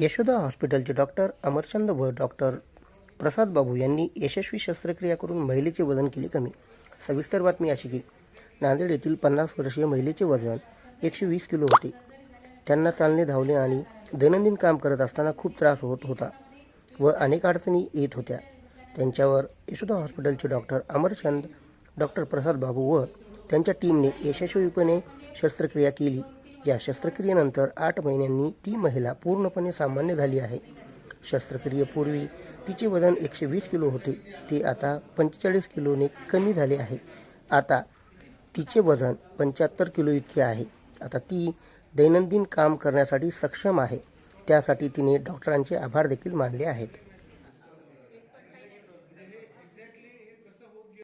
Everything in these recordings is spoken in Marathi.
यशोदा हॉस्पिटलचे डॉक्टर अमरचंद व डॉक्टर प्रसाद बाबू यांनी यशस्वी शस्त्रक्रिया करून महिलेचे वजन केले कमी. सविस्तर बातमी अशी की नांदेड येथील पन्नास वर्षीय महिलेचे वजन एकशे वीस किलो होते. त्यांना चालणे धावणे आणि दैनंदिन काम करत असताना खूप त्रास होत होता व अनेक अडचणी येत होत्या. त्यांच्यावर यशोदा हॉस्पिटलचे डॉक्टर अमरचंद डॉक्टर प्रसाद बाबू व त्यांच्या टीमने यशस्वीपणे शस्त्रक्रिया केली. या शस्त्रक्रियेनंतर आठ महिन्यांनी ती महिला पूर्णपणे सामान्य झाली आहे. शस्त्रक्रियेपूर्वी तिचे वजन एकशे वीस किलो होते. ते आता पंचेचाळीस किलोने कमी झाले आहे. आता तिचे वजन पंच्याहत्तर किलो इतके आहे. आता ती दैनंदिन काम करण्यासाठी सक्षम आहे. त्यासाठी तिने डॉक्टरांचे आभार देखील मानले आहेत.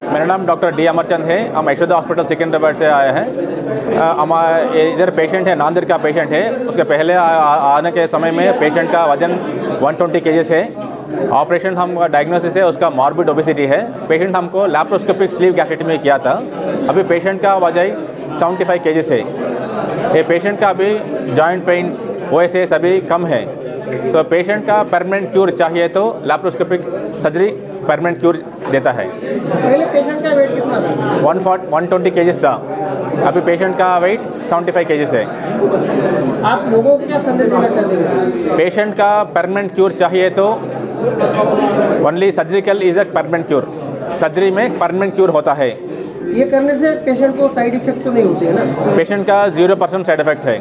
मेरा नाम डॉक्टर डी अमरचंद है। हम यशोदा हॉस्पिटल सिकंदराबाद से आए हैं। हमारा इधर पेशेंट है नांदेड़ का पेशेंट है। उसके पहले आ, आ, आने के समय में पेशेंट का वज़न 120 ट्वेंटी है। ऑपरेशन हम डायग्नोसिस है उसका मॉर्बिड ओबिसिटी है। पेशेंट हमको लैप्रोस्कोपिक स्लीव गैस्ट्रेटमी किया था। अभी पेशेंट का वजह 75 फाइव है। ये पेशेंट का अभी जॉइंट पेन्स ओ सभी कम है। तो पेशेंट का परमानेंट क्यूर चाहिए तो लैप्रोस्कोपिक सर्जरी परमानेंट क्यूर देता है। पहले पेशंट का वेट कितना था? One forty one twenty kgs था। अभी पेशेंट का वेट सेवेंटी फाइव केजीज है। आप लोगों को क्या संदेश देना चाहते हैं? पेशेंट का परमानेंट क्यूर चाहिए तो only surgical is a permanent cure surgery में परमानेंट क्यूर होता है। ये करने से पेशेंट को साइड इफ़ेक्ट तो नहीं होते है ना? पेशेंट का ज़ीरो परसेंट साइड इफेक्ट्स है।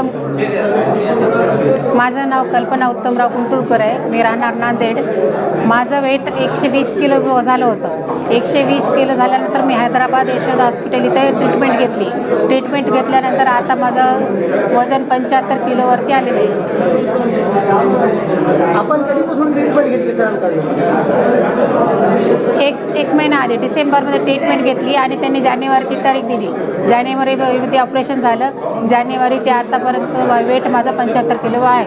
उत्तम माझं नाव कल्पना उत्तमराव कुंटुरकर आहे. मी राहणार नांदेड. माझं वेट एकशे वीस किलो झालं होतं. एकशे वीस किलो झाल्यानंतर मी हैदराबाद यशोदा हॉस्पिटल इथे ट्रीटमेंट घेतली. ट्रीटमेंट घेतल्यानंतर आता माझं वजन पंच्याहत्तर किलोवरती आलेलं आहे. आपण कधीपासून घेतली एक एक महिना आधी डिसेंबरमध्ये ट्रीटमेंट घेतली आणि त्यांनी जानेवारीची तारीख दिली. जानेवारीमध्ये ऑपरेशन झालं. जानेवारी ते आतापर्यंत वेट माझा पंच्याहत्तर किलो आहे.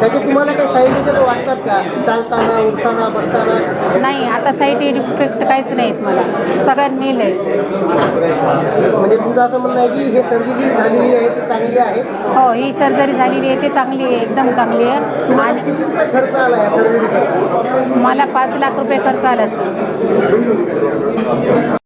त्याचे तुम्हाला काही साईड इफेक्ट वाटतात का? चालताना उठताना बसताना? नाही आता साईड इफेक्ट काहीच नाहीत मला. सगळ्यांनी नेलं आहे. म्हणजे तुमचं असं म्हणणं आहे की हे सर्जरी झालेली आहे ती चांगली आहे? हो ही सर्जरी झालेली आहे ती चांगली आहे एकदम चांगली आहे. आणि खर्च आला या सर्जरी मला पाच लाख रुपये खर्च आला सर